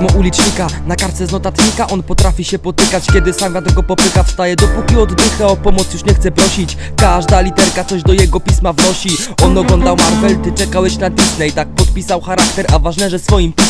Pismo ulicznika, na kartce z notatnika. On potrafi się potykać, kiedy sam wiatr go popycha. Wstaje dopóki oddycha, o pomoc już nie chce prosić. Każda literka coś do jego pisma wnosi. On oglądał Marvel, ty czekałeś na Disney. Tak podpisał charakter, a ważne, że swoim pismem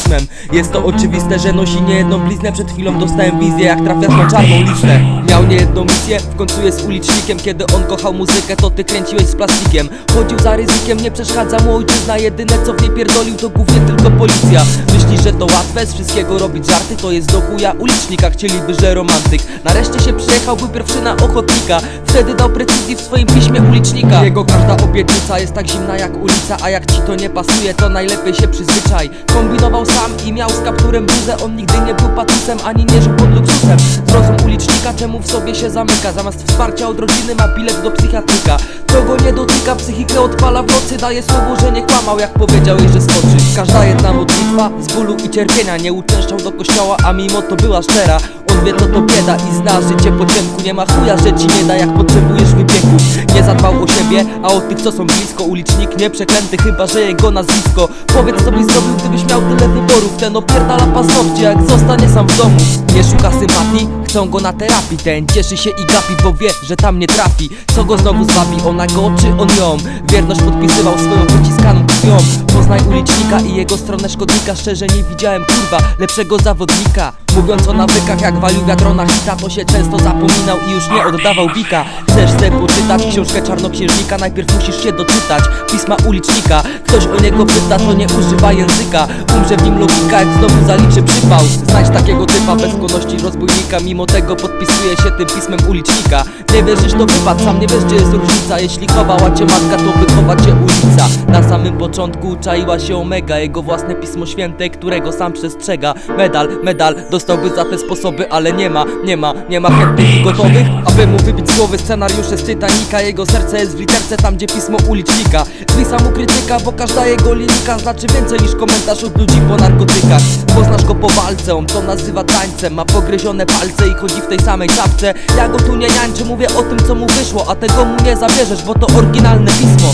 Jest to oczywiste, że nosi niejedną bliznę. Przed chwilą dostałem wizję, jak trafiasz na czarną listę. Miał niejedną misję, w końcu jest ulicznikiem. Kiedy on kochał muzykę, to ty kręciłeś z plastikiem. Chodził za ryzykiem, nie przeszkadza mu ojczyzna. Jedyne co w nie pierdolił, to głównie tylko policja. Myślisz, że to łatwe, z wszystkiego robić żarty. To jest do chuja ulicznika, chcieliby, że romantyk. Nareszcie się przyjechał, był pierwszy na ochotnika Wtedy dał precyzji w swoim piśmie ulicznika. Jego każda obietnica jest tak zimna jak ulica A jak ci to nie pasuje, to najlepiej się przyzwyczaj. Kombinował sam i miał z kapturem bluzę On nigdy nie był patusem, ani nie żył pod luksusem. Zrozum ulicznika, czemu w sobie się zamyka? Zamiast wsparcia od rodziny ma bilet do psychiatryka To go nie dotyka, psychikę odpala w nocy. Daje słowo, że nie kłamał, jak powiedział jej, że skoczy. Każda jedna modlitwa z bólu i cierpienia Nie uczęszczał do kościoła, a mimo to była szczera. On wie co to bieda i zna życie po ciemku. Nie ma chuja, że ci nie da, jak potrzebujesz wypieku. Nie zadbał o siebie, a o tych co są blisko. Ulicznik nie przeklęty, chyba że jego nazwisko. Powiedz co byś zrobił, gdybyś miał tyle wyborów. Ten opierdala paznokcie, jak zostanie sam w domu. Nie szuka sympatii, chcą go na terapii Ten cieszy się i gapi, bo wie, że tam nie trafi. Co go znowu zwabi, ona go czy on ją? Wierność podpisywał swoją wyciskaną krwią. Poznaj ulicznika i jego stronę szkodnika. Szczerze nie widziałem kurwa lepszego zawodnika. Mówiąc o nawykach jak walił wiatrona hita To się często zapominał i już nie oddawał bika. Chcesz sobie poczytać książkę czarnoksiężnika? Najpierw musisz się doczytać pisma ulicznika Ktoś o niego pyta to nie używa języka. Umrze w nim logika jak znowu zaliczy przypał. Znajdź takiego typa bez skłonności rozbójnika Mimo tego podpisuje się tym pismem ulicznika. Nie wierzysz to wypad, sam nie wiesz gdzie jest różnica. Jeśli chowała cię matka to wychowa cię ulica. Na samym początku czaiła się omega Jego własne pismo święte, którego sam przestrzega. Medal, medal, dostałby za te sposoby Ale nie ma, nie ma, nie ma chętnych gotowych Aby mu wybić z głowy scenariusze z Titanica Jego serce jest w literce tam gdzie pismo ulicznika. Zwisa mu krytyka, bo każda jego linijka Znaczy więcej niż komentarz od ludzi po narkotykach. Poznasz go po walce, on to nazywa tańcem Ma pogryzione palce i chodzi w tej samej czapce. Ja go tu nie jańczę, mówię o tym co mu wyszło A tego mu nie zabierzesz, bo to oryginalne pismo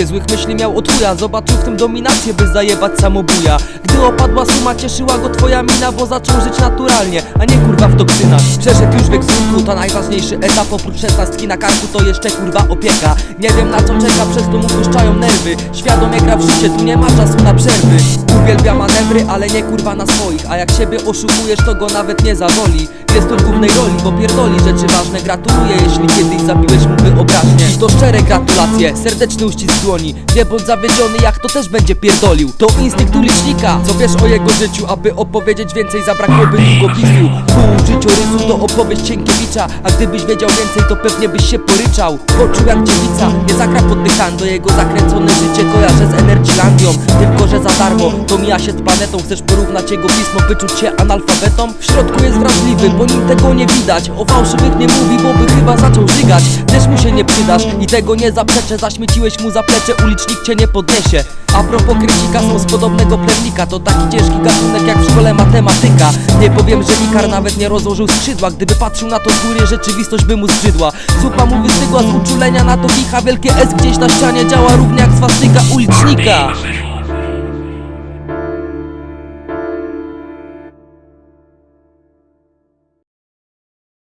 rację, złych myśli miał od chuja. Zobaczył w tym dominację, by zajebać samobuja. Gdy opadła suma, cieszyła go twoja mina Bo zaczął żyć naturalnie, a nie kurwa w toksynach Przeszedł już wiek smutku, to najważniejszy etap. Oprócz szesnastki na karku, to jeszcze kurwa opieka. Nie wiem na co czeka, przez to mu puszczają nerwy. Świadomie gra w życie, tu nie ma czasu na przerwy. Uwielbia manewry, ale nie kurwa na swoich. A jak siebie oszukujesz, to go nawet nie zawoli Jest w głównej roli, bo pierdoli rzeczy ważne. Gratuluję, jeśli kiedyś zabiłeś mu wyobraźnię. To szczere gratulacje, serdeczny uścisk dłoni. Nie bądź zawiedziony, jak to też będzie pierdolił. To instynkt ulicznika, co wiesz o jego życiu. Aby opowiedzieć więcej, zabrakłoby długopisu Pół życiorysu to opowieść Cienkiewicza A gdybyś wiedział więcej, to pewnie byś się poryczał. Poczuł jak dziewica, nie zagra poddychando Jego zakręcone życie kojarzę z Energylandią darmo, to mija się z planetą Chcesz porównać jego pismo, wyczuć się analfabetą? W środku jest wrażliwy, bo nim tego nie widać. O fałszywych nie mówi, bo by chyba zaczął żygać. Też mu się nie przydasz i tego nie zaprzeczę. Zaśmieciłeś mu zaplecze, ulicznik cię nie podniesie. A propos krycika są z podobnego plemnika. To taki ciężki gatunek jak w szkole matematyka. Nie powiem, że Ikar nawet nie rozłożył skrzydła. Gdyby patrzył na to z góry, rzeczywistość by mu zbrzydła. Zupa mu wystygła z uczulenia na to kicha. Wielkie S gdzieś na ścianie działa równie jak swastyka ulicznika